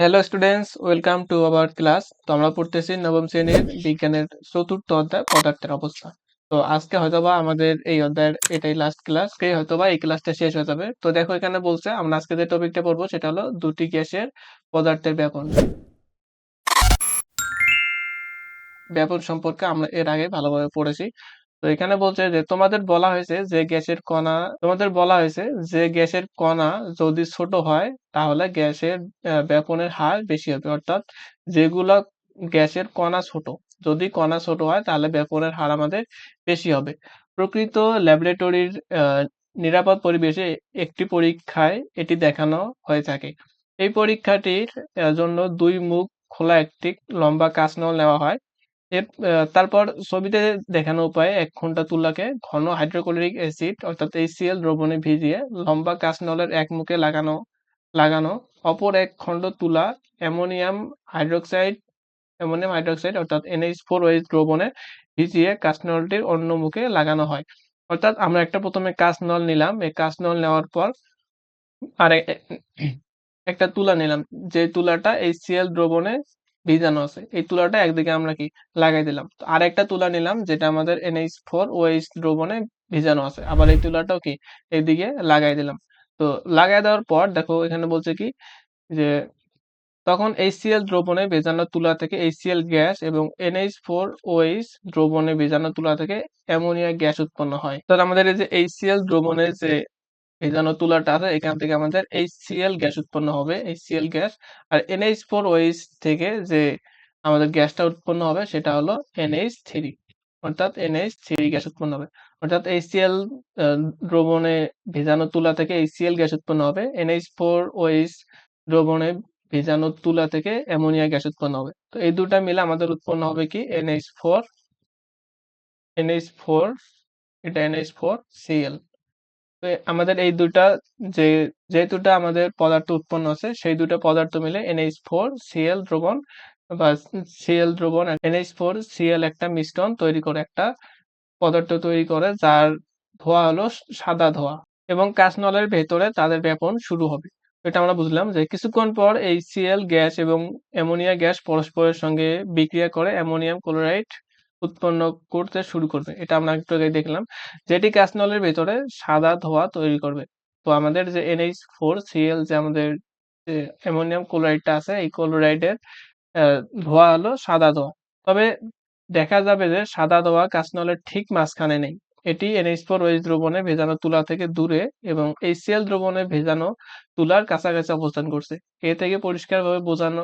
Hello students welcome to our class তো আমরা পড়তেছি নবম শ্রেণির বিজ্ঞানের চতুর্থ অধ্যায় পদার্থের অবস্থা। তো আজকে হয়তোবা আমাদের এই অধ্যায়ের এটাই লাস্ট ক্লাস কে হয়তোবা এই ক্লাসটা শেষ হয়ে যাবে। তো দেখো এখানে বলছে, আমরা আজকে যে টপিকটা পড়ব সেটা হলো দুটি গ্যাসের পদার্থের ব্যাপন। ব্যাপন সম্পর্কে আমরা এর আগে ভালোভাবে পড়েছি। তো এখানে বলছে যে, তোমাদের বলা হয়েছে যে গ্যাসের কণা, তোমাদের বলা হয়েছে যে গ্যাসের কণা যদি ছোট হয়, তাহলে গ্যাসের ব্যাপনের হার বেশি হবে। অর্থাৎ যেগুলা গ্যাসের কণা ছোট, যদি কণা ছোট হয়, তাহলে ব্যাপনের হার আমাদের বেশি হবে। প্রকৃত ল্যাবরেটরির নিরাপদ পরিবেশে একটি পরীক্ষায় এটি দেখানো হয়ে থাকে। এই পরীক্ষাটির জন্য দুই মুখ খোলা একটি লম্বা কাঁচনল নেওয়া হয়। এর তারপর ছবিতে দেখানো উপায়ে এক ঘণ্টা তুলাকে ঘন হাইড্রোক্লোরিক অ্যাসিড, অর্থাৎ HCl দ্রবণে ভিজিয়ে লম্বা কাঁচনলের এক মুখে লাগানো লাগানো, অপর এক খণ্ড তুলা অ্যামোনিয়াম হাইড্রোক্সাইড অ্যামোনিয়াম হাইড্রোক্সাইড, অর্থাৎ NH4OH দ্রবণে ভিজিয়ে কাঁচনলটির অন্য মুখে লাগানো হয়। অর্থাৎ আমরা একটা প্রথমে কাঁচনল নিলাম, এই কাঁচনল নেওয়ার পর আর, একটা তুলা নিলাম। যে তুলাটা HCl দ্রবণে ভিজানো আছে এই তুলাটা একদিকে আমরা কি লাগাই দিলাম। তো আর একটা তুলা নিলাম যেটা আমাদের NH4OH দ্রবণে ভিজানো আছে। আবার এই তুলাটাও কি এইদিকে লাগাই দিলাম। তো লাগাই দেওয়ার পর দেখো এখানে বলছে কি যে তখন HCl দ্রবণে ভেজানো তুলা থেকে HCl গ্যাস এবং NH4OH দ্রবণে ভেজানো তুলা থেকে অ্যামোনিয়া গ্যাস উৎপন্ন হয়। তাহলে আমাদের এই যে HCl দ্রবণের যে ভেজানো তুলাটা আছে এখান থেকে আমাদের HCl গ্যাস উৎপন্ন হবে HCl গ্যাস। আর NH4OH থেকে যে আমাদের গ্যাসটা উৎপন্ন হবে সেটা হলো NH3 অর্থাৎ NH3 গ্যাস উৎপন্ন হবে। অর্থাৎ আহ, দ্রবণে ভেজানো তুলা থেকে HCl গ্যাস উৎপন্ন হবে NH4OH দ্রবণে ভেজানো তুলা থেকে অ্যামোনিয়া গ্যাস উৎপন্ন হবে। তো এই দুটা মিলে আমাদের উৎপন্ন হবে কি? NH4 NH4 এটা NH4Cl তো এ- আমাদের এই দুটা যে যে দুটা আমাদের পদার্থ উৎপন্ন আছে, সেই দুটো পদার্থ মিলে NH4Cl দ্রবণ বা Cl দ্রবণ NH4Cl একটা মিশ্রণ তৈরি করে একটা পদার্থ তৈরি করে, যার ধোঁয়া হলো সাদা ধোঁয়া এবং কাঁচনলের ভেতরে তাদের ব্যাপন শুরু হবে। এটা আমরা বুঝলাম যে কিছুক্ষণ পর এই Cl গ্যাস এবং অ্যামোনিয়া গ্যাস পরস্পরের সঙ্গে বিক্রিয়া করে অ্যামোনিয়াম ক্লোরাইড উৎপন্ন করতে শুরু করবে। এটা আমরা একটু আগে দেখলাম। যেটি কাঁচনলের ভেতরে সাদা ধোঁয়া তৈরি করবে। তো আমাদের যে NH4Cl যে আমাদের যে অ্যামোনিয়াম ক্লোরাইডটা আছে, এই ক্লোরাইডের ধোঁয়া হলো সাদা ধোঁয়া। তবে দেখা যাবে যে সাদা ধোঁয়া কাঁচনলের ঠিক মাঝখানে নেই। এটি এনএইচ ফোর NH4OH দ্রবণে ভেজানো তুলা থেকে দূরে এবং HCl দ্রবণে ভেজানো তুলার কাছাকাছি অবস্থান করছে। এ থেকে পরিষ্কারভাবে বোঝানো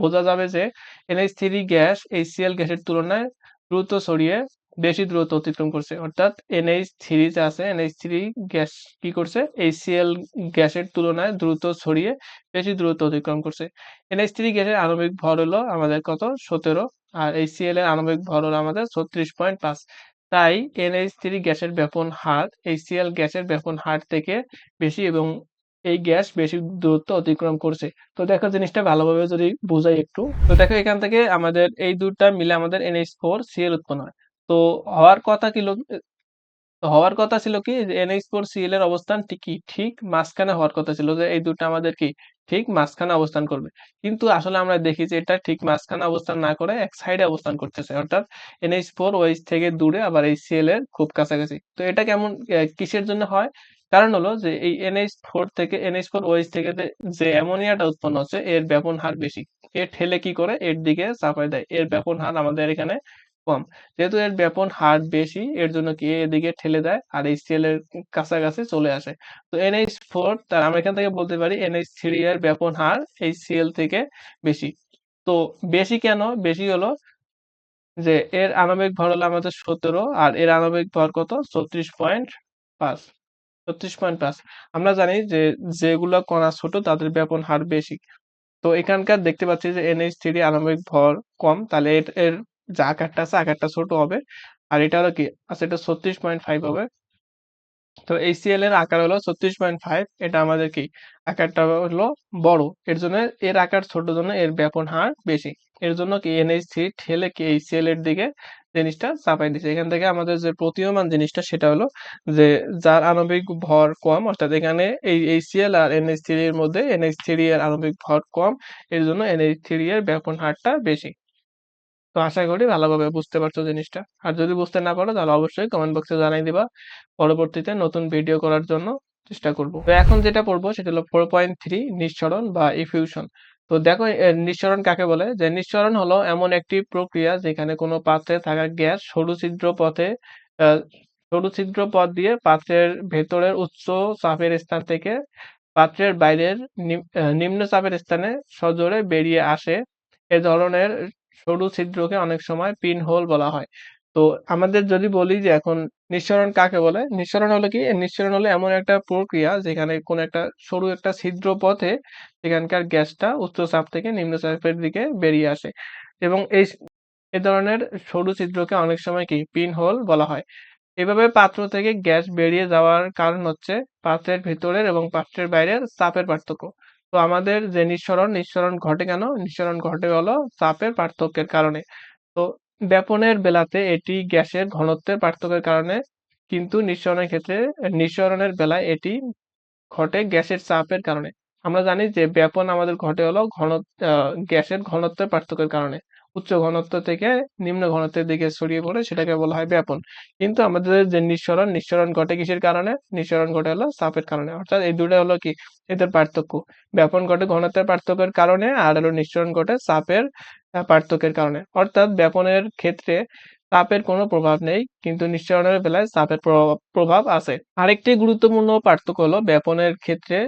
বোঝা যাবে যে এনএইচ থ্রি গ্যাস HCl গ্যাসের তুলনায় দ্রুত ছড়িয়ে, বেশি দ্রুত অতিক্রম করছে। অর্থাৎ NH3 যে আছে NH3 গ্যাস কি করছে? HCl গ্যাসের তুলনায় দ্রুত ছড়িয়ে, বেশি দ্রুত অতিক্রম করছে। এনএইচ থ্রি গ্যাসের আণবিক ভর হলো আমাদের কত? সতেরো। আর HCl এর আণবিক ভর হলো আমাদের ছত্রিশ পয়েন্ট পাঁচ। তাই এনএইচ থ্রি গ্যাসের ব্যাপন হার HCl গ্যাসের ব্যাপন হার থেকে বেশি এবং এই গ্যাস বেশি দূরত্ব অতিক্রম করছে। তো দেখো জিনিসটা ভালোভাবে যদি বোঝাই একটু, তো দেখো এখান থেকে আমাদের এই দুটা মিলে আমাদের NH4Cl উৎপন্ন হয়। তো হওয়ার কথা কি হওয়ার কথা ছিল কি যে NH4Cl এর অবস্থান ঠিকই ঠিক মাঝখানে হওয়ার কথা ছিল যে এই দুটো আমাদের কি? ঠিক মাঝখানে অবস্থান করবে। কিন্তু আসলে আমরা দেখি যে এটা ঠিক মাঝখানে অবস্থান না করে এক সাইডে অবস্থান করতেছে। অর্থাৎ NH4OH থেকে দূরে আবার HCl এর খুব কাছাকাছি। তো এটা কেমন কিসের জন্য হয়? কারণ হলো যে এই এনএইচ ফোর থেকে NH4OH থেকে যে অ্যামোনিয়াটা উৎপন্ন হচ্ছে, এর ব্যাপন হার বেশি। এর ঠেলে কি করে? এর দিকে চাপায় দেয়। এর ব্যাপন হার আমাদের এখানে কম। যেহেতু এর ব্যাপন হার বেশি, এর জন্য কি এদিকে ঠেলে দেয় আর HCl এর কাছাকাছি চলে আসে। তো এনএইচ ফোর তার আমরা এখান থেকে বলতে পারি NH3 এর ব্যাপন হার এই সিএল থেকে বেশি। তো বেশি কেন? বেশি হলো যে, এর আণবিক ভর হলো আমাদের সতেরো আর এর আণবিক ভর কত? ছত্রিশ পয়েন্ট পাঁচ। ছত্রিশ পয়েন্ট পাঁচ। আমরা জানি যে, যেগুলো কণা ছোট, তাদের ব্যাপন হার বেশি। তো এখানকার দেখতে পাচ্ছি যে, এনএইচ থ্রি আণবিক ভর কম, তাহলে এর যে আকারটা আছে, আকারটা ছোট হবে। আর এটা হলো কি? আচ্ছা এটা ছত্রিশ পয়েন্ট ফাইভ হবে। তো HCl এর আকার হলো ছত্রিশ পয়েন্ট ফাইভ এটা আমাদের কি? আকারটা হলো বড়। এর জন্য এর আকার ছোট জন্য এর ব্যাপন হার বেশি। এর জন্য কি? এনএইচ থ্রি ঠেলে কি HCl এর দিকে জিনিসটা চাপাই দিছে। এখান থেকে আমাদের যে প্রতীয়মান জিনিসটা সেটা হলো যে যার আণবিক ভর কম, অর্থাৎ এখানে এই HCl আর NH3 এর মধ্যে NH3 এর আণবিক ভর কম, এর জন্য NH3 এর ব্যাপন হারটা বেশি। তো আশা করি ভালোভাবে বুঝতে পারছ জিনিসটা। আর যদি বুঝতে না পারো, তাহলে অবশ্যই কমেন্ট বক্সে জানাই দিবা। পরবর্তীতে নতুন ভিডিও করার জন্য চেষ্টা করব। তো এখন যেটা পড়ব, সেটা হলো ফোর পয়েন্ট থ্রি নিঃসরণ বা ইফিউশন তো দেখো নিঃসরণ কাকে বলে? যে নিঃসরণ হলো এমন একটি প্রক্রিয়া যেখানে কোনো পাত্রে থাকা গ্যাস সরু ছিদ্র পথে সরু ছিদ্র পথ দিয়ে পাত্রের ভেতরের উচ্চ চাপের স্থান থেকে পাত্রের বাইরের নিম- নিম্ন চাপের স্থানে সজোরে বেরিয়ে আসে। এ ধরনের সরু ছিদ্রকে অনেক সময় পিন হোল বলা হয়। তো আমাদের যদি বলি যে এখন নিঃসরণ কাকে বলে? নিঃসরণ হলো কি? নিঃসরণ হলো এমন একটা প্রক্রিয়া যেখানে কোন একটা সরু একটা ছিদ্র পথে সেখানকার গ্যাসটা উচ্চ চাপ থেকে নিম্ন চাপের দিকে বেরিয়ে আসে। এবং এই এ ধরনের সরু ছিদ্রকে অনেক সময় কি? পিন হোল বলা হয়। এভাবে পাত্র থেকে গ্যাস বেরিয়ে যাওয়ার কারণ হচ্ছে পাত্রের ভিতরের এবং পাত্রের বাইরের চাপের পার্থক্য। তো আমাদের যে নিঃসরণ নিঃসরণ ঘটে কেন? নিঃসরণ ঘটে হলো চাপের পার্থক্যের কারণে। তো ব্যাপনের বেলাতে এটি গ্যাসের ঘনত্বের পার্থক্যের কারণে কিন্তু নিঃসরণের ক্ষেত্রে, নিঃসরণের বেলায় এটি ঘটে গ্যাসের চাপের কারণে। আমরা জানি যে ব্যাপন আমাদের ঘটে হলো ঘন গ্যাসের ঘনত্বের পার্থক্যের কারণে। উচ্চ ঘনত্ব থেকে নিম্ন ঘনত্বের দিকে ছড়িয়ে পড়ে, সেটাকে বলা হয় ব্যাপন। কিন্তু আমাদের যে নিঃসরণ নিঃসরণ ঘটে কিসের কারণে? নিঃসরণ ঘটে হলো চাপের কারণে। অর্থাৎ এই দুটো হলো কি? এদের পার্থক্য। ব্যাপন ঘটে ঘনত্বের পার্থক্যের কারণে আর হলো নিঃসরণ ঘটে চাপের পার্থক্যের কারণে। অর্থাৎ ব্যাপনের ক্ষেত্রে চাপের কোনো প্রভাব নেই, কিন্তু নিঃসরণের বেলায় চাপের প্রভাব প্রভাব আছে। আরেকটি গুরুত্বপূর্ণ পার্থক্য হলো ব্যাপনের ক্ষেত্রে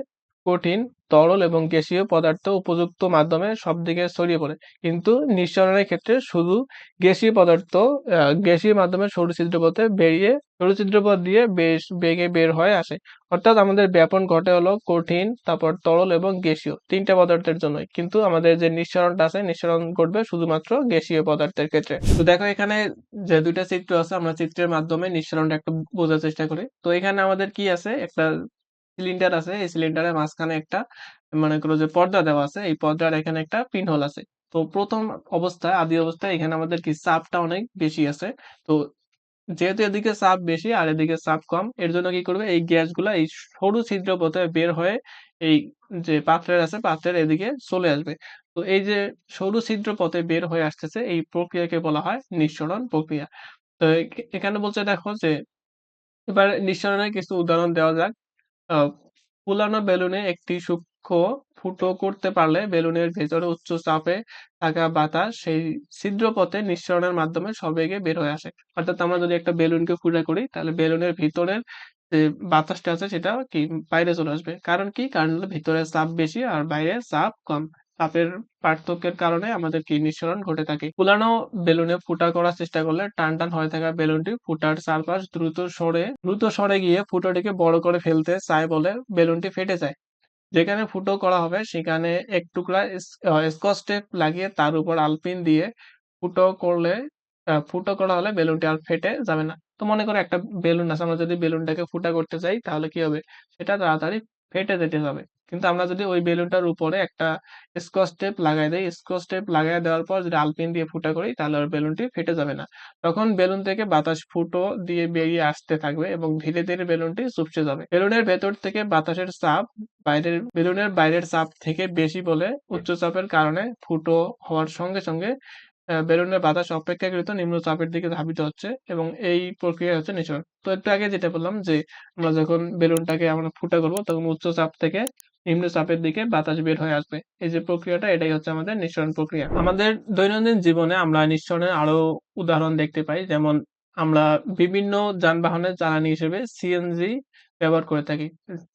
কঠিন, তরল এবং গ্যাসীয় পদার্থ উপযুক্ত মাধ্যমে সব দিকে ছড়িয়ে পড়ে। কিন্তু নিঃসরণের ক্ষেত্রে শুধু গ্যাসীয় পদার্থ গ্যাসীয় মাধ্যমে সরু ছিদ্রপথে বেরিয়ে সরু ছিদ্রপথ দিয়ে বেশ বেগে বের হয়ে আসে। অর্থাৎ আমাদের ব্যাপন ঘটে হলো কঠিন, তারপর তরল এবং গ্যাসীয় তিনটা পদার্থের জন্যই। কিন্তু আমাদের যে নিঃসরণটা আছে, নিঃসরণ ঘটবে শুধুমাত্র গ্যাসীয় পদার্থের ক্ষেত্রে। তো দেখো এখানে যে দুইটা চিত্র আছে, আমরা চিত্রের মাধ্যমে নিঃসরণটা একটু বোঝার চেষ্টা করি। তো এখানে আমাদের কি আছে? একটা সিলিন্ডার আছে, এই সিলিন্ডারের মাঝখানে একটা, মনে করো যে পর্দা দেওয়া আছে, এই পর্দার এখানে একটা পিনহোল আছে। তো প্রথম অবস্থায়, আদি অবস্থায় এখানে আমাদের কি চাপটা অনেক বেশি আছে। তো যেহেতু এদিকে চাপ বেশি আর এদিকে চাপ কম, এর জন্য কি করবে, এই গ্যাসগুলা এই সরু ছিদ্র পথে বের হয়ে এই যে পাত্রের আছে, পাত্রের এদিকে চলে আসবে। তো এই যে সরু ছিদ্র পথে বের হয়ে আসতেছে, এই প্রক্রিয়াকে বলা হয় নিঃসরণ প্রক্রিয়া। তো এখানে বলছে দেখো যে, এবার নিঃসরণের কিছু উদাহরণ দেওয়া যাক। আহ, ফুলানো বেলুনে একটি সূক্ষ্ম ফুটো করতে পারলে বেলুনের ভেতরে উচ্চ চাপে থাকা বাতাস সেই ছিদ্র পথে নিঃসরণের মাধ্যমে সবেগে বের হয়ে আসে। অর্থাৎ আমরা যদি একটা বেলুনকে ফুটা করি তাহলে বেলুনের ভিতরের যে বাতাসটা আছে সেটা কি বাইরে চলে আসবে। কারণ কি? কারণ হলো ভিতরে চাপ বেশি আর বাইরে চাপ কম। চাপের পার্থক্যের কারণে আমাদের কি নিঃসরণ ঘটে থাকে। ফুলানো বেলুনে ফুটা করার চেষ্টা করলে টান টান হয়ে থাকা বেলুনটি ফুটার চারপাশ দ্রুত সরে দ্রুত সরে গিয়ে ফুটোটিকে বড় করে ফেলতে চায় বলে বেলুনটি ফেটে যায়। যেখানে ফুটো করা হবে সেখানে এক টুকরা স্কচ টেপ লাগিয়ে তার উপর আলপিন দিয়ে ফুটো করলে ফুটো করা হলে বেলুনটি আর ফেটে যাবে না। তো মনে করো একটা বেলুন আছে, আমরা যদি বেলুনটাকে ফুটা করতে চাই তাহলে কি হবে? সেটা তাড়াতাড়ি ফেটে যেতে হবে। কিন্তু আমরা যদি ওই বেলুনটার উপরে একটা স্কচ টেপ লাগাই দেই স্কচ টেপ লাগাই দেওয়ার পর যদি আলপিন দিয়ে ফুটা করি, তাহলে আর বেলুনটি ফেটে যাবে না। তখন বেলুন থেকে বাতাস ফুটো দিয়ে বেরিয়ে আসতে থাকবে এবং ধীরে ধীরে বেলুনটি চুপসে যাবে। বেলুনের ভেতর থেকে বাতাসের চাপ বাইরের বেলুনের বাইরের চাপ থেকে বেশি বলে উচ্চ চাপের কারণে ফুটো হওয়ার সঙ্গে সঙ্গে বেলুনের বাতাস অপেক্ষাকৃত নিম্ন চাপের দিকে ধাবিত হচ্ছে এবং এই প্রক্রিয়া হচ্ছে নিঃসরণ তো একটু আগে যেটা বললাম যে, আমরা যখন বেলুনটাকে আমরা ফুটা করব, তখন উচ্চ চাপ থেকে নিম্ন চাপের দিকে বাতাস বের হয়ে আসবে। এই যে প্রক্রিয়াটা, এটাই হচ্ছে আমাদের নিঃসরণ প্রক্রিয়া। আমাদের দৈনন্দিন জীবনে আমরা নিঃসরণের আরও উদাহরণ দেখতে পাই, যেমন আমরা বিভিন্ন যানবাহনের জ্বালানি হিসেবে সিএনজি ব্যবহার করে থাকি।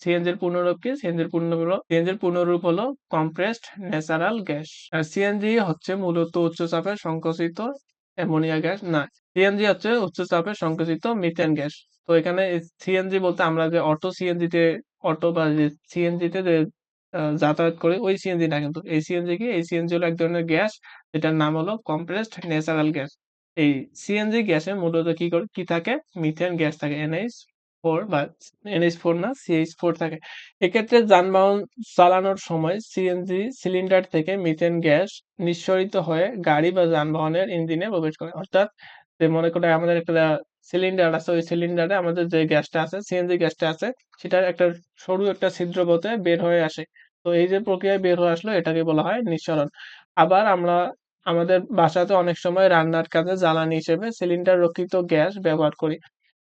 সিএনজির পূর্ণরূপ কি? সিএনজির পূর্ণরূপ সিএনজির পূর্ণরূপ হলো কম্প্রেসড ন্যাচারাল গ্যাস আর সিএনজি হচ্ছে মূলত উচ্চ চাপে সংকোচিত অ্যামোনিয়া গ্যাস, না সিএনজি হচ্ছে উচ্চ চাপে সংকোচিত মিথেন গ্যাস তো এখানে সিএনজি বলতে আমরা যে অটো সিএনজি তে অটো বা যে সিএনজি তে যে আহ, যাতায়াত করে ওই সিএনজি না কিন্তু এই সিএনজি কি? এই সিএনজি হলো এক ধরনের গ্যাস যেটার নাম হলো কম্প্রেসড ন্যাচারাল গ্যাস এই সিএনজি গ্যাসে মূলত কি করে? কি থাকে? মিথেন গ্যাস থাকে এনএইচ ফোর বা এনএইচ ফোর না সিএইচ ফোর থাকে। এক্ষেত্রে যানবাহন চালানোর সময় সিএনজি সিলিন্ডার থেকে মিথেন গ্যাস নিঃসরিত হয়ে গাড়ি বা যানবাহনের ইঞ্জিনে প্রবেশ করে। অর্থাৎ মনে করে আমাদের একটা সিলিন্ডার আছে, ওই সিলিন্ডারে আমাদের যে গ্যাসটা আছে সিএনজি গ্যাসটা আছে, সেটার একটা সরু একটা ছিদ্র পথে বের হয়ে আসে। তো এই যে প্রক্রিয়ায় বের হয়ে আসলো, এটাকে বলা হয় নিঃসরণ। আবার আমরা, আমাদের বাসাতে অনেক সময় রান্নার কাজে জ্বালানি হিসেবে সিলিন্ডার রক্ষিত গ্যাস ব্যবহার করি।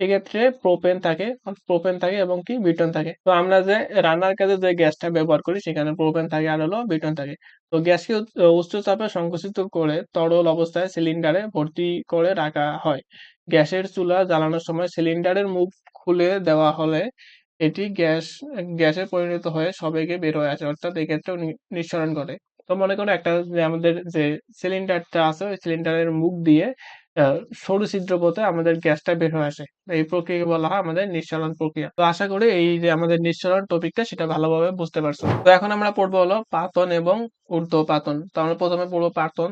এক্ষেত্রে প্রোপেন থাকে প্রোপেন থাকে এবং কি বিটন থাকে। তো আমরা যে রান্নার কাজে যে গ্যাসটা ব্যবহার করি, সেখানে প্রোপেন থাকে আর হলো বিটন থাকে। তো গ্যাসকে উচ্চ চাপে সংকুচিত করে তরল অবস্থায় সিলিন্ডারে ভর্তি করে রাখা হয়। গ্যাসের চুলা জ্বালানোর সময় সিলিন্ডারের মুখ খুলে দেওয়া হলে এটি গ্যাস, গ্যাসে পরিণত হয়ে সবেগে বের হয়ে আসে, অর্থাৎ এক্ষেত্রেও নিঃসরণ ঘটে। তো মনে করো একটা যে আমাদের যে সিলিন্ডারটা আছে, ওই সিলিন্ডারের মুখ দিয়ে সরু ছিদ্র পথে আমাদের গ্যাসটা বের হয়ে আসে। এই প্রক্রিয়াকে বলা হয় আমাদের নিঃসরণ প্রক্রিয়া। তো আশা করি এই যে আমাদের নিঃসরণ টপিকটা সেটা ভালোভাবে বুঝতে পারছ। তো এখন আমরা পড়ব হলো পাতন এবং ঊর্ধ্বপাতন। তো আমরা প্রথমে পড়ব পাতন।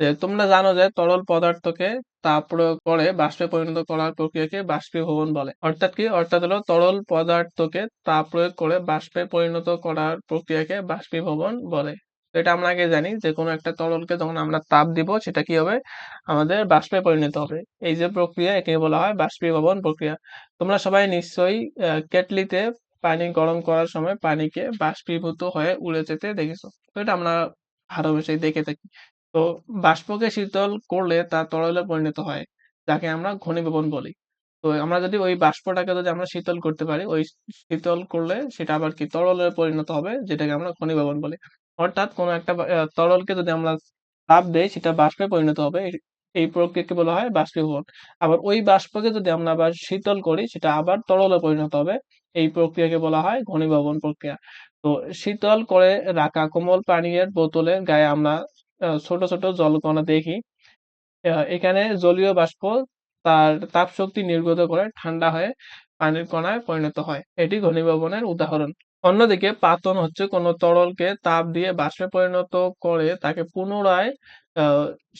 যে তোমরা জানো যে তরল পদার্থকে তাপ প্রয়োগ করে বাষ্পে পরিণত করার প্রক্রিয়াকে বাষ্পীভবন বলে। অর্থাৎ কি? অর্থাৎ হলো তরল পদার্থকে তাপ প্রয়োগ করে বাষ্পে পরিণত করার প্রক্রিয়াকে বাষ্পীভবন বলে। এটা আমরা আগে জানি যে কোনো একটা তরলকে যখন আমরা তাপ দিব, সেটা কি হবে? আমাদের বাষ্পে পরিণত হবে। এই যে প্রক্রিয়া, একে বলা হয় বাষ্পীভবন প্রক্রিয়া। তোমরা সবাই নিশ্চয়ই কেটলিতে পানি গরম করার সময় পানিকে বাষ্পীভূত হয়ে উড়ে যেতে দেখেছ। তো এটা আমরা বেশি দেখে থাকি। তো বাষ্পকে শীতল করলে তা তরলে পরিণত হয়, যাকে আমরা ঘনীভবন বলি। তো আমরা যদি ওই বাষ্পটাকে যদি আমরা শীতল করতে পারি, ওই শীতল করলে সেটা আবার কি তরলে পরিণত হবে, যেটাকে আমরা ঘনীভবন বলি। অর্থাৎ কোনো একটা তরলকে যদি আমরা তাপ দেই, সেটা বাষ্পে পরিণত হবে। এই প্রক্রিয়াকে বলা হয় বাষ্পীভবন। আবার ওই বাষ্পকে যদি আমরা আবার শীতল করি, সেটা আবার তরলে পরিণত হবে। এই প্রক্রিয়াকে বলা হয় ঘনীভবন প্রক্রিয়া। তো শীতল করে রাখা কোমল পানীয়ের বোতলের গায়ে আমরা ছোট ছোট জলকণা দেখি। এখানে জলীয় বাষ্প তার তাপ শক্তি নির্গত করে ঠান্ডা হয়ে পানির কণায় পরিণত হয়। এটি ঘনীভবনের উদাহরণ। অন্যদিকে পাতন হচ্ছে কোনো তরলকে তাপ দিয়ে বাষ্পে পরিণত করে তাকে পুনরায়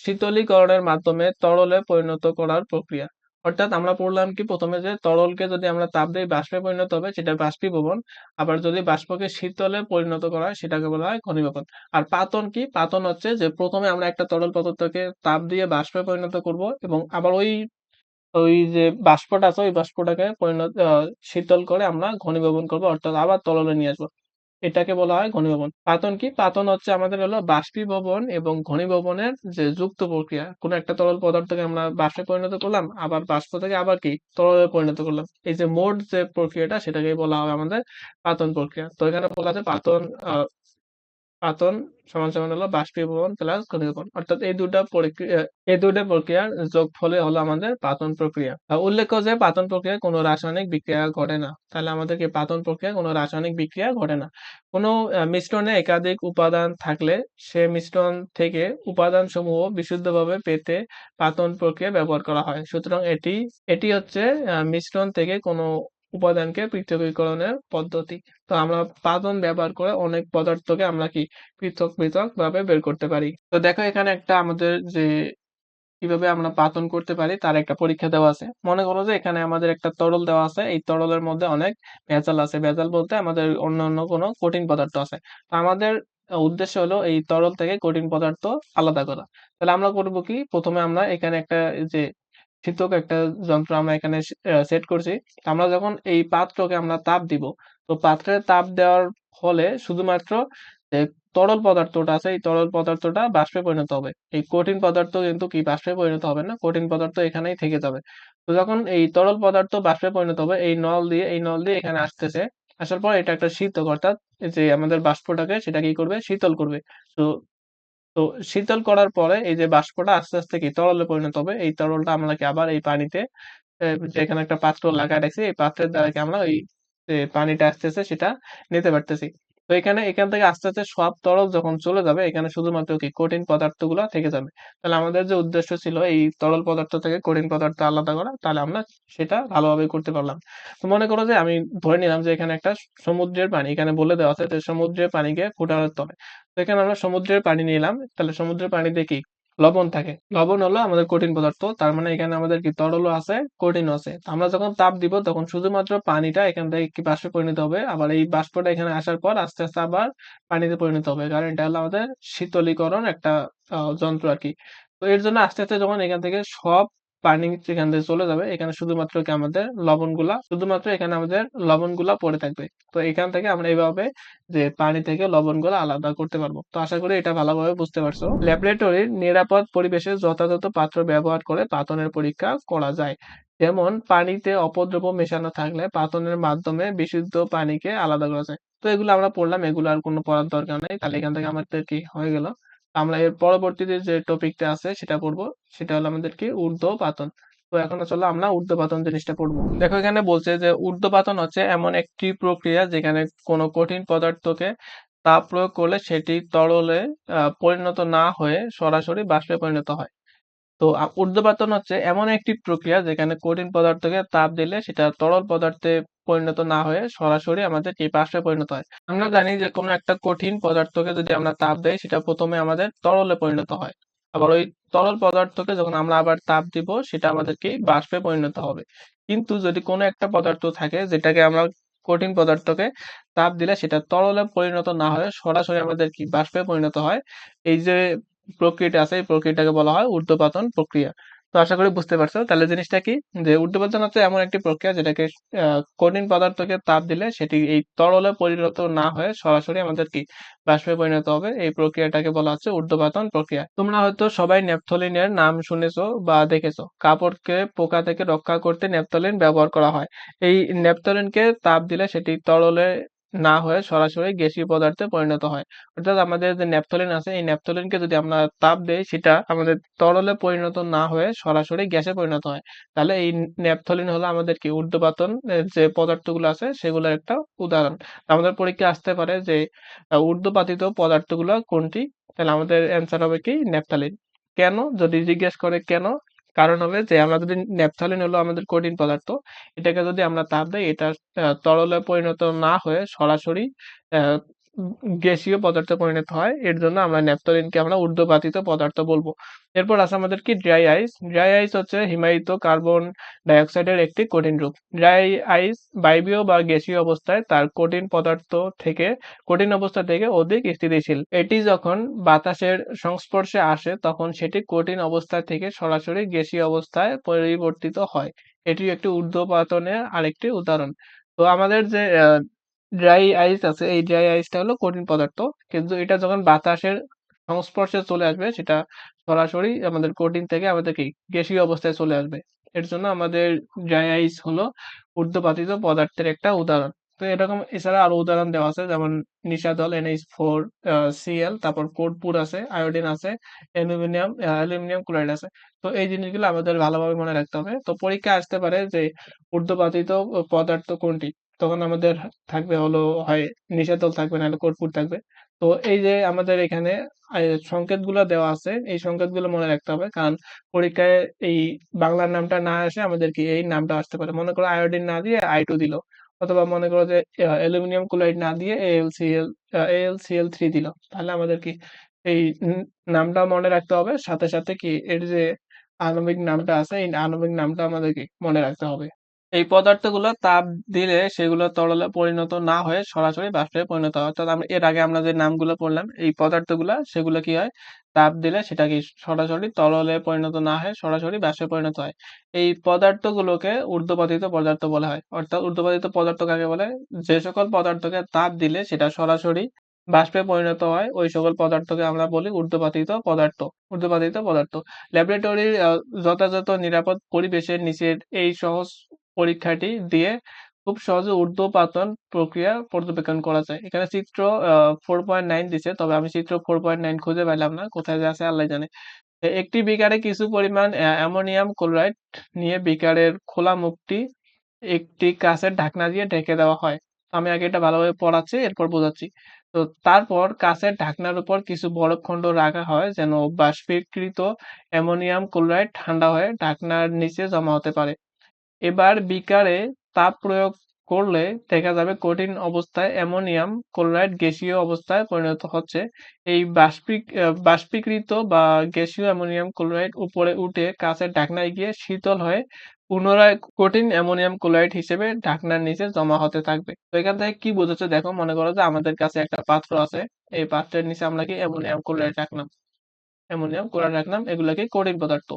শীতলীকরণের মাধ্যমে তরলে পরিণত করার প্রক্রিয়া। অর্থাৎ আমরা পড়লাম কি প্রথমে যে তরলকে যদি আমরা তাপ দিই বাষ্পে পরিণত হবে, সেটা বাষ্পীভবন আবার যদি বাষ্পকে শীতলে পরিণত করা হয়, সেটাকে বলা হয় ঘনীভবন। আর পাতন কি? পাতন হচ্ছে যে প্রথমে আমরা একটা তরল পদার্থকে তাপ দিয়ে বাষ্পে পরিণত করব এবং আবার ওই ওই যে বাষ্পটা আছে, ওই বাষ্পটাকে পরিণত শীতল করে আমরা ঘনীভবন করব, অর্থাৎ আবার তরলে নিয়ে আসব। এটাকে বলা হয় ঘনীভবন। পাতন কি? পাতন হচ্ছে আমাদের হলো বাষ্পীভবন এবং ঘনীভবনের যে যুক্ত প্রক্রিয়া, কোন একটা তরল পদার্থকে আমরা বাষ্পে পরিণত করলাম, আবার বাষ্প থেকে আবার কি? তরলে পরিণত করলাম। এই যে মোট যে প্রক্রিয়াটা সেটাকে বলা হয় আমাদের পাতন প্রক্রিয়া। তো এখানে বলা আছে পাতন পাতন সমান সমান হলো বাষ্পীভবন প্লাস ঘনীভবন। অর্থাৎ এই দুটা প্রক্রিয়া এই দুটা প্রক্রিয়ার যোগফলে হলো আমাদের পাতন প্রক্রিয়া। উল্লেখ্য যে পাতন প্রক্রিয়ায় কোনো রাসায়নিক বিক্রিয়া ঘটে না। তাহলে আমাদের কি পাতন প্রক্রিয়া কোনো রাসায়নিক বিক্রিয়া ঘটে না? কোনো মিশ্রণে একাধিক উপাদান থাকলে সে মিশ্রণ থেকে উপাদান সমূহ বিশুদ্ধভাবে পেতে পাতন প্রক্রিয়া ব্যবহার করা হয়। সুতরাং এটি এটি হচ্ছে মিশ্রণ থেকে কোনো উপাদানকে পৃথকীকরণের পদ্ধতি। তো আমরা পাতন ব্যবহার করে অনেক পদার্থকে আমরা কি পৃথক পৃথক ভাবে বের করতে পারি। তো দেখো এখানে একটা আমাদের যে কীভাবে আমরা পাতন করতে পারি তার একটা পরীক্ষা দেওয়া আছে। মনে করো যে এখানে আমাদের একটা তরল দেওয়া আছে। এই তরলের মধ্যে অনেক ভেজাল আছে। ভেজাল বলতে আমাদের অন্যান্য কোনো কঠিন পদার্থ আছে। তো আমাদের উদ্দেশ্য হলো এই তরল থেকে কঠিন পদার্থ আলাদা করা। তাহলে আমরা করব কি? প্রথমে আমরা এখানে একটা যে শীতক একটা যন্ত্র আমরা এখানে সেট করছি। আমরা যখন এই পাত্রকে আমরা তাপ দিব, তো পাত্রে তাপ দেওয়ার ফলে শুধুমাত্র তরল পদার্থটা আছে, এই তরল পদার্থটা বাষ্পে পরিণত হবে। এই কঠিন পদার্থ কিন্তু কি? বাষ্পে পরিণত হবে না, কঠিন পদার্থ এখানেই থেকে যাবে। তো যখন এই তরল পদার্থ বাষ্পে পরিণত হবে, এই নল দিয়ে, এই নল দিয়ে এখানে আসতেছে, আসার পর এটা একটা শীতক, অর্থাৎ যে আমাদের বাষ্পটাকে সেটা কি করবে? শীতল করবে। তো তো শীতল করার পরে এই যে বাষ্পটা আস্তে আস্তে কি তরলে পরিণত হবে, এই তরলটা আমরা কি আবার এই পানিতে যেখানে একটা পাত্র লাগাই রাখছি, এই পাত্রের দ্বারা কি আমরা ওই পানিটা আসতেছে সেটা নিতে পারতেছি। তো এখানে, এখান থেকে আস্তে আস্তে সব তরল যখন চলে যাবে, এখানে শুধুমাত্র কি কঠিন পদার্থগুলো থেকে যাবে। তাহলে আমাদের যে উদ্দেশ্য ছিল এই তরল পদার্থ থেকে কঠিন পদার্থ আলাদা করা, তাহলে আমরা সেটা ভালোভাবে করতে পারলাম। তো মনে করো যে আমি ধরে নিলাম যে এখানে একটা সমুদ্রের পানি, এখানে বলে দেওয়া আছে যে সমুদ্রের পানিকে ফুটানোর তলে। তো এখানে আমরা সমুদ্রের পানি নিলাম, তাহলে সমুদ্রের পানি দিয়ে কি লবণ থাকে। লবণ হলো আমাদের কঠিন পদার্থ, তার মানে এখানে আমাদের কি তরলও আছে কঠিনও আছে। আমরা যখন তাপ দিব, তখন শুধুমাত্র পানিটা এখান থেকে কি বাষ্পে পরিণত হবে। আবার এই বাষ্পটা এখানে আসার পর আস্তে আস্তে আবার পানিতে পরিণত হবে, কারণ এটা হলো আমাদের শীতলীকরণ একটা যন্ত্র আর কি। তো এর জন্য আস্তে আস্তে যখন এখান থেকে সব পানি সেখান থেকে চলে যাবে। এখানে শুধুমাত্র কি আমাদের লবণগুলা, শুধুমাত্র এখানে আমাদের লবণগুলা পড়ে থাকবে। তো এখান থেকে আমরা এইভাবে যে পানি থেকে লবণগুলো আলাদা করতে পারব। তো আশা করি এটা ভালোভাবে বুঝতে পারছ। ল্যাবরেটরির নিরাপদ পরিবেশে যথাযথ পাত্র ব্যবহার করে পাতনের পরীক্ষা করা যায়। যেমন পানিতে অপদ্রব্য মেশানো থাকলে পাতনের মাধ্যমে বিশুদ্ধ পানিকে আলাদা করা যায়। তো এগুলো আমরা পড়লাম, এগুলো আর কোনো পড়ার দরকার নেই। তাহলে এখান থেকে আমাদের কি হয়ে গেল? আমরা এর পরবর্তীতে যে টপিকটা আছে সেটা পড়ব, সেটা হলো আমাদের কি ঊর্ধ্বপাতন। তো এখন চলো আমরা ঊর্ধ্বপাতন জিনিসটা পড়ব। দেখো এখানে বলছে যে ঊর্ধ্বপাতন হচ্ছে এমন একটি প্রক্রিয়া যেখানে কোনো কঠিন পদার্থকে তাপ প্রয়োগ করলে সেটি তরলে পরিণত না হয়ে সরাসরি বাষ্পে পরিণত হয়। তো ঊর্ধ্বপাতন হচ্ছে এমন একটি প্রক্রিয়া যেখানে কঠিন পদার্থকে তাপ দিলে সেটা তরল পদার্থে পরিণত না হয়ে সরাসরি আমাদের কি বাষ্পে পরিণত হয়। আমরা জানি যে কোনো একটা কঠিন পদার্থকে যদি আমরা তাপ দেই, সেটা প্রথমে আমাদের তরলে পরিণত হয়। আবার ওই তরল পদার্থকে যখন আমরা আবার তাপ দিব, সেটা আমাদের কি বাষ্পে পরিণত হবে। কিন্তু যদি কোনো একটা পদার্থ থাকে, যেটাকে আমরা কঠিন পদার্থকে তাপ দিলে, সেটা তরলে পরিণত না হয়ে সরাসরি আমাদের কি বাষ্পে পরিণত হয়? এই যে প্রক্রিয়াটা আছে, এই প্রক্রিয়াটাকে বলা হয় ঊর্ধ্বপাতন প্রক্রিয়া। তো আশা করি বুঝতে পারছ। তাহলে জিনিসটা কি? যে ঊর্ধ্বপাতন হচ্ছে এমন একটি প্রক্রিয়া যেটাকে কঠিন পদার্থকে তাপ দিলে সেটি এই তরলে পরিণত না হয়ে সরাসরি আমাদের কি বাষ্পে পরিণত হবে? এই প্রক্রিয়াটাকে বলা হচ্ছে ঊর্ধ্বপাতন প্রক্রিয়া। তোমরা হয়তো সবাই ন্যাপথলিনের নাম শুনেছো বা দেখেছ। কাপড়কে পোকা থেকে রক্ষা করতে ন্যাপথলিন ব্যবহার করা হয়। এই ন্যাপথলিনকে তাপ দিলে সেটি তরলে না হয়ে সরাসরি গ্যাসীয় পদার্থে পরিণত হয়। অর্থাৎ আমাদের যে ন্যাপথলিন আছে, এই ন্যাপথলিনকে যদি আমরা তাপ দেই, সেটা আমাদের তরলে পরিণত না হয়ে সরাসরি গ্যাসে পরিণত হয়। তাহলে এই ন্যাপথলিন হলো আমাদের কি? ঊর্ধ্বপাতন যে পদার্থগুলো আছে, সেগুলোর একটা উদাহরণ। আমাদের পরীক্ষা আসতে পারে যে ঊর্ধ্বপাতিত পদার্থগুলো কোনটি? তাহলে আমাদের অ্যান্সার হবে কি? ন্যাপথালিন। কেন? যদি জিজ্ঞেস করে কেন? কারণ হবে যে, আমরা যদি ন্যাপথালিন হলো আমাদের কঠিন পদার্থ, এটাকে যদি আমরা তাপ দেই এটা তরলে পরিণত না হয়ে সরাসরি গ্যাসীয় পদার্থে পরিণত হয়। এর জন্য আমরা ন্যাপথলিনকে আমরা ঊর্ধ্বপাতিত পদার্থ বলব। এরপর আছে আমাদের কি? ড্রাই আইস। ড্রাই আইস হচ্ছে হিমায়িত কার্বন ডাইঅক্সাইডের একটি কঠিন রূপ। ড্রাই আইস বায়বীয় বা গ্যাসীয় অবস্থায় তার কঠিন পদার্থ থেকে, কঠিন অবস্থা থেকে অধিক স্থিতিশীল। এটি যখন বাতাসের সংস্পর্শে আসে, তখন সেটি কঠিন অবস্থা থেকে সরাসরি গ্যাসীয় অবস্থায় পরিবর্তিত হয়। এটি একটি ঊর্ধ্বপাতনের আরেকটি উদাহরণ। তো আমাদের যে ড্রাই আইস আছে, এই ড্রাই আইসটা হলো কঠিন পদার্থ। কিন্তু এটা যখন বাতাসের সংস্পর্শে চলে আসবে, সেটা সরাসরি আমাদের কঠিন থেকে আমাদের কি গ্যাসীয় অবস্থায় চলে আসবে। এর জন্য আমাদের ড্রাই আইস হলো ঊর্ধ্বপাতিত পদার্থের একটা উদাহরণ। তো এরকম এছাড়া আরও উদাহরণ দেওয়া আছে, যেমন নিশাদল এনএইচ ফোর সিএল তারপর কোডপুর আছে, আয়োডিন আছে, অ্যালুমিনিয়াম অ্যালুমিনিয়াম ক্লোরাইড আছে। তো এই জিনিসগুলো আমাদের ভালোভাবে মনে রাখতে হবে। তো পরীক্ষা আসতে পারে যে ঊর্ধ্বপাতিত পদার্থ কোনটি? তখন আমাদের থাকবে হলো, হয় নিশাদল থাকবে, নাহলে কর্পূর থাকবে। তো এই যে আমাদের এখানে সংকেতগুলো দেওয়া আছে, এই সংকেতগুলো মনে রাখতে হবে। কারণ পরীক্ষায় এই বাংলার নামটা না আসে, আমাদের কি এই নামটা আসতে পারে? মনে করো আয়োডিন না দিয়ে আই টু দিল। অথবা মনে করো যে অ্যালুমিনিয়াম ক্লোরাইড না দিয়ে এএলসিএল এএলসিএল থ্রি দিল। তাহলে আমাদের কি এই নামটা মনে রাখতে হবে। সাথে সাথে কি এর যে আণবিক নামটা আছে, এই আণবিক নামটা আমাদেরকে মনে রাখতে হবে। এই পদার্থগুলো তাপ দিলে সেগুলো তরলে পরিণত না হয়ে সরাসরি বাষ্পে পরিণত হয়। অর্থাৎ আমরা এর আগে আমরা যে নামগুলো পড়লাম, এই পদার্থগুলো, সেগুলো কি হয়? তাপ দিলে সেটা কি সরাসরি তরলে পরিণত না হয়ে সরাসরি বাষ্পে পরিণত হয়। এই পদার্থগুলোকে ঊর্ধ্বপাতিত পদার্থ বলা হয়। অর্থাৎ ঊর্ধ্বপাতিত পদার্থ কাকে বলে? যে সকল পদার্থকে তাপ দিলে সেটা সরাসরি বাষ্পে পরিণত হয়, ওই সকল পদার্থকে আমরা বলি ঊর্ধ্বপাতিত পদার্থ ঊর্ধ্বপাতিত পদার্থ। ল্যাবরেটরির যথাযথ নিরাপদ পরিবেশের নিচের এই সহজ পরীক্ষাটি দিয়ে খুব সহজে ঊর্ধ্বপাতন প্রক্রিয়া পর্যবেক্ষণ করা যায়। এখানে চিত্র ফোর পয়েন্ট নাইন দিচ্ছে তবে আমি চিত্র ফোর পয়েন্ট নাইন খুঁজে পাইলাম না, কোথায় আছে আল্লাহ জানে। একটি বিকারে কিছু পরিমাণ অ্যামোনিয়াম ক্লোরাইড নিয়ে বিকারের খোলা মুখটি একটি কাঁচের ঢাকনা দিয়ে ঢেকে দেওয়া হয়। আমি আগে এটা ভালোভাবে পড়াচ্ছি, এরপর বোঝাচ্ছি। তো তারপর কাঁচের ঢাকনার উপর কিছু বরফখণ্ড রাখা হয়, যেন বাষ্পীকৃত অ্যামোনিয়াম ক্লোরাইড ঠান্ডা হয়ে ঢাকনার নিচে জমা হতে পারে। এবার বিকারে তাপ প্রয়োগ করলে দেখা যাবে কঠিন অবস্থায় অ্যামোনিয়াম ক্লোরাইড গ্যাসীয় অবস্থায় পরিণত হচ্ছে। এই বাষ্পিক বাষ্পীকৃত বা গ্যাসীয় অ্যামোনিয়াম ক্লোরাইড উপরে উঠে কাঁচের ঢাকনায় গিয়ে শীতল হয়ে পুনরায় কঠিন অ্যামোনিয়াম ক্লোরাইড হিসেবে ঢাকনার নিচে জমা হতে থাকবে। তো এখান থেকে কি বোঝাচ্ছে দেখো, মনে করো যে আমাদের কাছে একটা পাত্র আছে, এই পাত্রের নিচে আমরা কি অ্যামোনিয়াম ক্লোরাইড রাখলাম? অ্যামোনিয়াম ক্লোরাইড রাখলাম, এগুলাকে কঠিন পদার্থ।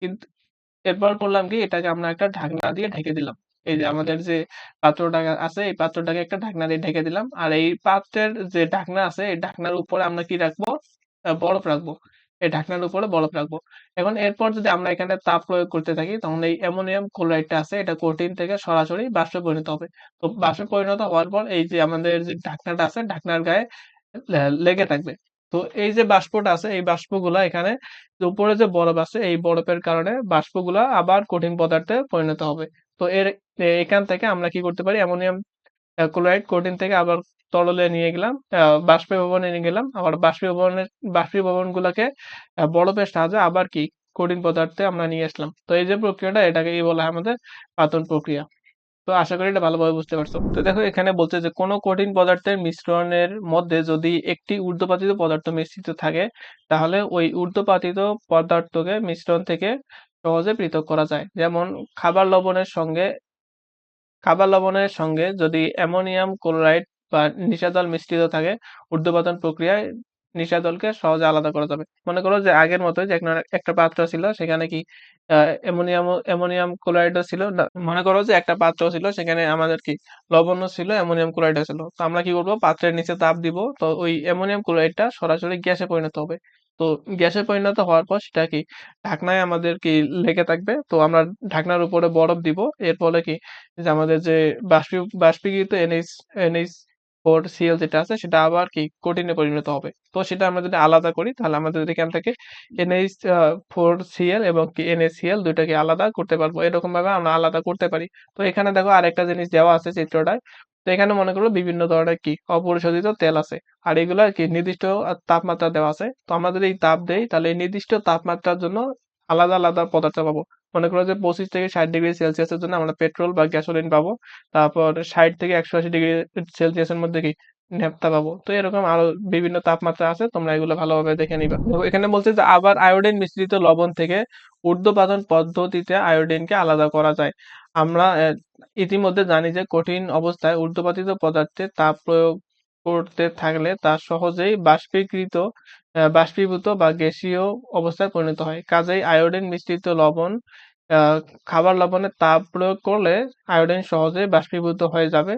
কিন্তু এরপর করলাম কি এটাকে আমরা একটা ঢাকনা দিয়ে ঢেকে দিলাম। এই যে আমাদের যে পাত্রটা আছে এই পাত্রটাকে একটা ঢাকনা দিয়ে ঢেকে দিলাম। আর এই পাত্রের যে ঢাকনা আছে এই ঢাকনার উপরে আমরা কি রাখব? বরফ রাখব। এই ঢাকনার উপরে বরফ রাখব। এখন এরপর যদি আমরা এখানে তাপ প্রয়োগ করতে থাকি তখন এই অ্যামোনিয়াম ক্লোরাইডটা আছে এটা কঠিন থেকে সরাসরি বাষ্পে পরিণত হবে। তো বাষ্পে পরিণত হওয়ার পর এই যে আমাদের যে ঢাকনাটা আছে ঢাকনার গায়ে লেগে থাকবে। তো এই যে বাষ্পটা আছে এই বাষ্পগুলা এখানে উপরে যে বরফ আছে এই বরফের কারণে বাষ্পগুলা আবার কঠিন পদার্থে পরিণত হবে। তো এর এখান থেকে আমরা কি করতে পারি অ্যামোনিয়াম ক্লোরাইড কঠিন থেকে আবার তরলে নিয়ে গেলাম, বাষ্পীভবনে নিয়ে গেলাম। আবার বাষ্পীভবনের বাষ্পীভবনগুলাকে বরফের সাহায্যে আবার কি কঠিন পদার্থে আমরা নিয়ে আসলাম। তো এই যে প্রক্রিয়াটা এটাকেই বলা হয় আমাদের পাতন প্রক্রিয়া। তো আশা করি এটা ভালোভাবে বুঝতে পারছ। তো দেখো, এখানে বলছে যে কোন কঠিন পদার্থের মিশ্রণের মধ্যে যদি একটি ঊর্ধ্বপাতিত পদার্থ মিশ্রিত থাকে, তাহলে ওই ঊর্ধ্বপাতিত পদার্থকে মিশ্রণ থেকে সহজে পৃথক করা যায়। যেমন খাবার লবণের সঙ্গে, খাবার লবণের সঙ্গে যদি অ্যামোনিয়াম ক্লোরাইড বা নিশাদল মিশ্রিত থাকে, ঊর্ধ্বপাতন প্রক্রিয়ায় নিশাদলকে সহজে আলাদা করা যাবে। মনে করো যে আগের মতো যে একটা পাত্র ছিল, সেখানে কি অ্যামোনিয়াম অ্যামোনিয়াম ক্লোরাইডও ছিল মনে করো যে একটা পাত্র ছিল, সেখানে আমাদের কি লবণও ছিল, অ্যামোনিয়াম ক্লোরাইডও ছিল। তো আমরা কি করব পাত্রের নিচে তাপ দিব তো ওই অ্যামোনিয়াম ক্লোরাইডটা সরাসরি গ্যাসে পরিণত হবে। তো গ্যাসে পরিণত হওয়ার পর সেটা কি, ঢাকনায় আমাদের কি লেগে থাকবে। তো আমরা ঢাকনার উপরে বরফ দিব। এর ফলে কি, যে আমাদের যে বাষ্পী, বাষ্পীকৃত NH NH4Cl যেটা আছে সেটা আবার কি কঠিনে পরিণত হবে। তো সেটা আমরা যদি আলাদা করি তাহলে আমাদের এখান থেকে NH আ 4Cl এবং কি NaCl ২ টাকে আলাদা করতে পারব। এরকম ভাবে আমরা আলাদা করতে পারি। তো এখানে দেখো আরেকটা জিনিস দেওয়া আছে চিত্রটায়। তো এখানে মনে করো বিভিন্ন ধরনের কি অপরিশোধিত তেল আছে। আর এগুলা কি নির্দিষ্ট তাপমাত্রা দেওয়া আছে। তো আমরা যদি এই তাপ দেই তাহলে এই নির্দিষ্ট তাপমাত্রার জন্য আলাদা, আলাদা পদার্থ পাবো। মনে করো যে ২৫ থেকে ৬০ ডিগ্রি সেলসিয়াসের জন্য আমরা পেট্রোল বা গ্যাসোলিন পাবো। তারপর ৬০ থেকে ১৮০ ডিগ্রি সেলসিয়াসের মধ্যে কি ন্যাপথা পাবো। তো এরকম আরও বিভিন্ন তাপমাত্রা আছে। তোমরা এগুলো ভালোভাবে দেখে নিবা। এখানে বলছে যে আবার আয়োডিন মিশ্রিত লবণ থেকে ঊর্ধ্বপাতন পদ্ধতিতে আয়োডিনকে আলাদা করা যায়। আমরা ইতিমধ্যে জানি যে কঠিন অবস্থায় ঊর্ধ্বপাতিত পদার্থে তাপ প্রয়োগ করতে থাকলে তা সহজেই বাষ্পীকৃত বাষ্পীভূত বা গ্যাসীয় অবস্থায় পরিণত হয়। কাজেই আয়োডিন মিশ্রিত লবণ খাবার লবণে তাপ প্রয়োগ করলে আয়োডিন সহজে বাষ্পীভূত হয়ে যাবে।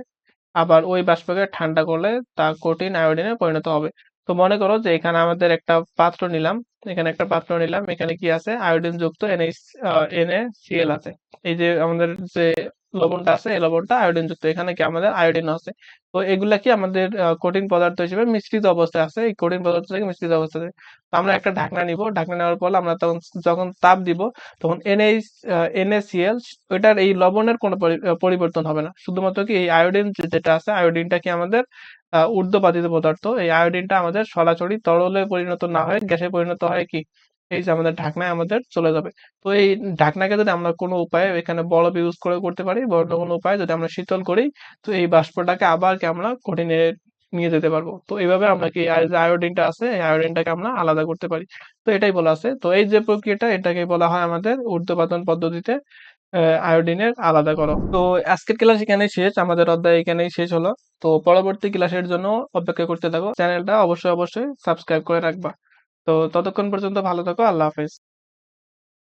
আবার ওই বাষ্পকে ঠান্ডা করলে তা কঠিন আয়োডিনে পরিণত হবে। তো মনে করো যে এখানে আমাদের একটা পাত্র নিলাম। এখানে একটা পাত্র নিলাম। এখানে কি আছে? আয়োডিন যুক্ত NaCl আছে। এই যে আমাদের যে লবণটা আছে, এই লবণটা আয়োডিন যুক্ত, এখানে কি আমাদের আয়োডিন আছে। তো এগুলা কি আমাদের কঠিন পদার্থ হিসেবে মিশ্রিত অবস্থায় আছে। এই কঠিন পদার্থ থেকে মিশ্রিত অবস্থায়। তো আমরা একটা ঢাকনা নিব, ঢাকনা নেওয়ার পর আমরা তখন, যখন তাপ দিব, তখন আ NaCl ওইটার এই লবণের কোনো পরিবর্তন হবে না। শুধুমাত্র কি এই আয়োডিন যেটা আছে আয়োডিনটা কি আমাদের ঊর্ধ্বপাতিত পদার্থ। এই আয়োডিনটা আমাদের সরাসরি তরলে পরিণত না হয়ে, গ্যাসে পরিণত হয় কি এই যে আমাদের ঢাকনায় আমাদের চলে যাবে। তো এই ঢাকনাকে যদি আমরা কোনো উপায়ে এখানে বরফ ইউজ করে করতে পারি বা অন্য কোনো উপায়ে যদি আমরা শীতল করি, তো এই বাষ্পটাকে আবার কি আমরা কঠিনে নিয়ে যেতে পারব। তো এইভাবে আমরা কি আয়োডিনটা আছে, এই আয়োডিনটাকে আমরা আলাদা করতে পারি। তো এটাই বলা আছে। তো এই যে প্রক্রিয়াটা, এটাকে বলা হয় আমাদের ঊর্ধ্বপাতন পদ্ধতিতে আয়োডিনের আলাদা করো। তো আজকের ক্লাস এখানেই শেষ। আমাদের অধ্যায় এখানেই শেষ হলো। তো পরবর্তী ক্লাসের জন্য অপেক্ষা করতে থাকো। চ্যানেলটা অবশ্যই, অবশ্যই সাবস্ক্রাইব করে রাখবা। তো ততক্ষণ পর্যন্ত ভালো থাকো। আল্লাহ হাফেজ।